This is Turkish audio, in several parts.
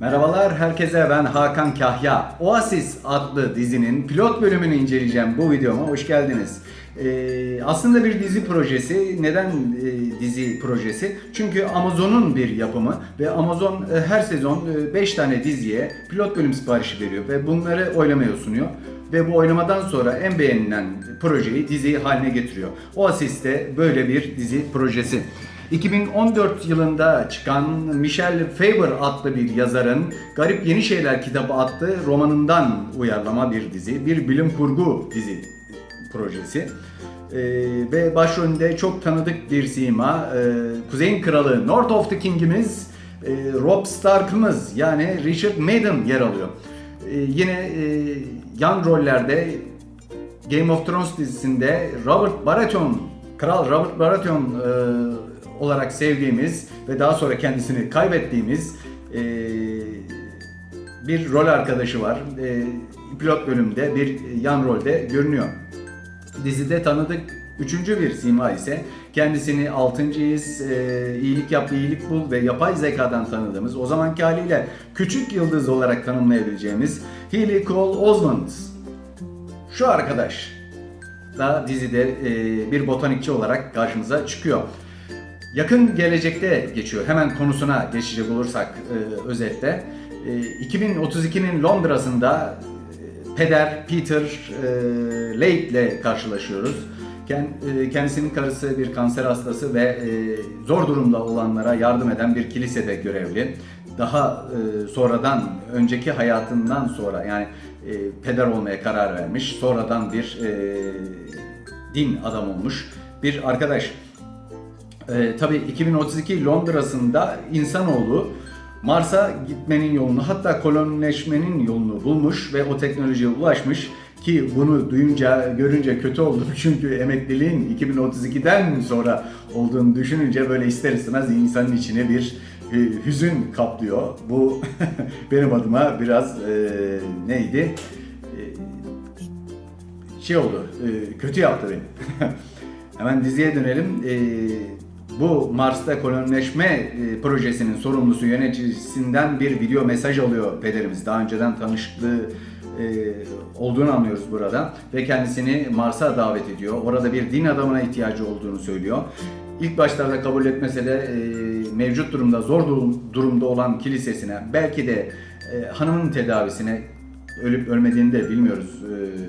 Merhabalar herkese ben Hakan Kahya. Oasis adlı dizinin pilot bölümünü inceleyeceğim bu videoma. Hoş geldiniz. Ee, aslında bir dizi projesi. Neden e, dizi projesi? Çünkü Amazon'un bir yapımı ve Amazon e, her sezon 5 tane diziye pilot bölüm siparişi veriyor ve bunları oylamaya sunuyor. Ve bu oynamadan sonra en beğenilen projeyi dizi haline getiriyor. Oasis de böyle bir dizi projesi. 2014 yılında çıkan Michel Faber adlı bir yazarın Garip Yeni Şeyler kitabı adlı romanından uyarlama bir dizi. Bir bilim kurgu dizi projesi. Ee, ve başrolünde çok tanıdık bir sima. Ee, Kuzey'in kralı North of the King'imiz e, Rob Stark'ımız yani Richard Madden yer alıyor. Ee, yine e, yan rollerde Game of Thrones dizisinde Robert Baratheon, Kral Robert Baratheon e, olarak sevdiğimiz ve daha sonra kendisini kaybettiğimiz e, bir rol arkadaşı var. E, pilot bölümde bir yan rolde görünüyor. Dizide tanıdık üçüncü bir sima ise kendisini 6. his, e, iyilik yap, iyilik bul ve yapay zekadan tanıdığımız o zamanki haliyle küçük yıldız olarak tanımlayabileceğimiz Healy Cole Osmond. Şu arkadaş da dizide e, bir botanikçi olarak karşımıza çıkıyor. Yakın gelecekte geçiyor. Hemen konusuna geçecek olursak e, özetle. E, 2032'nin Londra'sında e, peder Peter e, Lake ile karşılaşıyoruz. E, Kendisinin karısı bir kanser hastası ve e, zor durumda olanlara yardım eden bir kilisede görevli. Daha e, sonradan, önceki hayatından sonra yani peder olmaya karar vermiş. Sonradan bir din adam olmuş bir arkadaş. Ee, tabii 2032 Londra'sında insanoğlu Mars'a gitmenin yolunu hatta kolonileşmenin yolunu bulmuş ve o teknolojiye ulaşmış ki bunu duyunca görünce kötü oldum çünkü emekliliğin 2032'den sonra olduğunu düşününce böyle ister istemez insanın içine bir e, hüzün kaplıyor. Bu benim adıma biraz e, neydi? E, şey oldu, e, kötü yaptı beni. Hemen diziye dönelim. E, bu Mars'ta kolonileşme e, projesinin sorumlusu yöneticisinden bir video mesaj alıyor pederimiz. Daha önceden tanıştığı e, olduğunu anlıyoruz burada ve kendisini Mars'a davet ediyor. Orada bir din adamına ihtiyacı olduğunu söylüyor. İlk başlarda kabul etmese de e, mevcut durumda zor durum- durumda olan kilisesine belki de hanımın tedavisine ölüp ölmediğini de bilmiyoruz.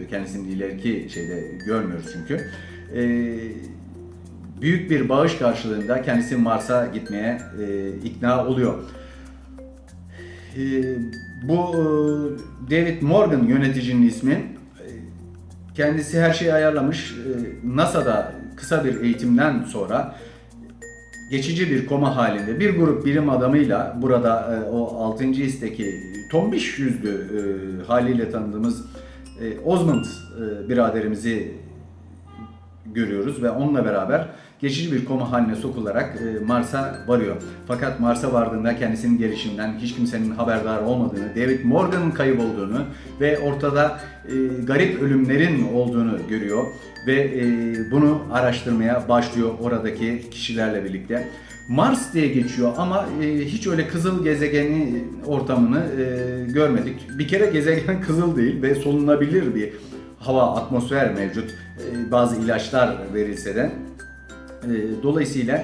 E, kendisini ileriki şeyde görmüyoruz çünkü. E, büyük bir bağış karşılığında kendisi Mars'a gitmeye e, ikna oluyor. E, bu e, David Morgan yöneticinin ismi. E, Kendisi her şeyi ayarlamış. E, NASA'da kısa bir eğitimden sonra geçici bir koma halinde bir grup bilim adamıyla burada e, o 6. histeki tombiş yüzlü e, haliyle tanıdığımız e, Osmond e, biraderimizi görüyoruz ve onunla beraber geçici bir koma haline sokularak e, Mars'a varıyor. Fakat Mars'a vardığında kendisinin gelişinden hiç kimsenin haberdar olmadığını, David Morgan'ın kayıp olduğunu ve ortada e, garip ölümlerin olduğunu görüyor ve e, bunu araştırmaya başlıyor oradaki kişilerle birlikte. Mars diye geçiyor ama hiç öyle kızıl gezegeni ortamını görmedik. Bir kere gezegen kızıl değil ve solunabilir bir hava, atmosfer mevcut. E, bazı ilaçlar verilse de. E, dolayısıyla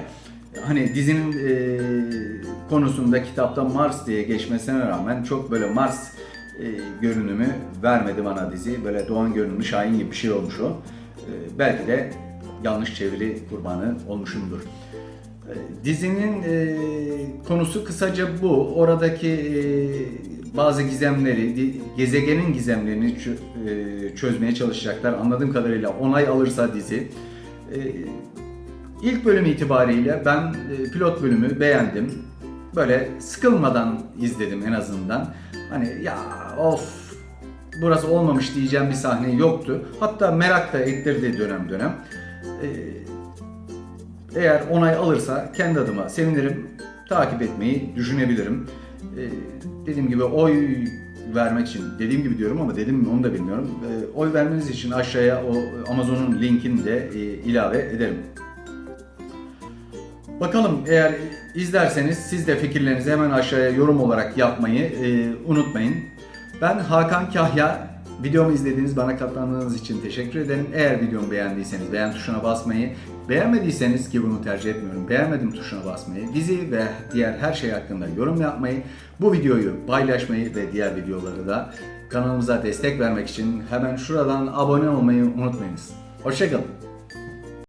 hani dizinin e, konusunda kitapta Mars diye geçmesine rağmen çok böyle Mars e, görünümü vermedi bana dizi. Böyle doğan görünümlü Şahin gibi bir şey olmuş o. E, belki de yanlış çeviri kurbanı olmuşumdur. Dizinin e, konusu kısaca bu. Oradaki e, bazı gizemleri, gezegenin gizemlerini e, çözmeye çalışacaklar. Anladığım kadarıyla onay alırsa dizi. E, ilk bölüm itibariyle ben e, pilot bölümü beğendim. Böyle sıkılmadan izledim en azından. Hani ya of burası olmamış diyeceğim bir sahne yoktu. Hatta merak da ettirdi dönem dönem. Eğer onay alırsa kendi adıma sevinirim. Takip etmeyi düşünebilirim. Ee, dediğim gibi oy vermek için, dediğim gibi diyorum ama dedim mi onu da bilmiyorum. Ee, oy vermeniz için aşağıya o Amazon'un linkini de e, ilave ederim. Bakalım eğer izlerseniz siz de fikirlerinizi hemen aşağıya yorum olarak yapmayı e, unutmayın. Ben Hakan Kahya. Videomu izlediğiniz, bana katıldığınız için teşekkür ederim. Eğer videomu beğendiyseniz beğen tuşuna basmayı, beğenmediyseniz ki bunu tercih etmiyorum, beğenmedim tuşuna basmayı, dizi ve diğer her şey hakkında yorum yapmayı, bu videoyu paylaşmayı ve diğer videoları da kanalımıza destek vermek için hemen şuradan abone olmayı unutmayınız. Hoşçakalın.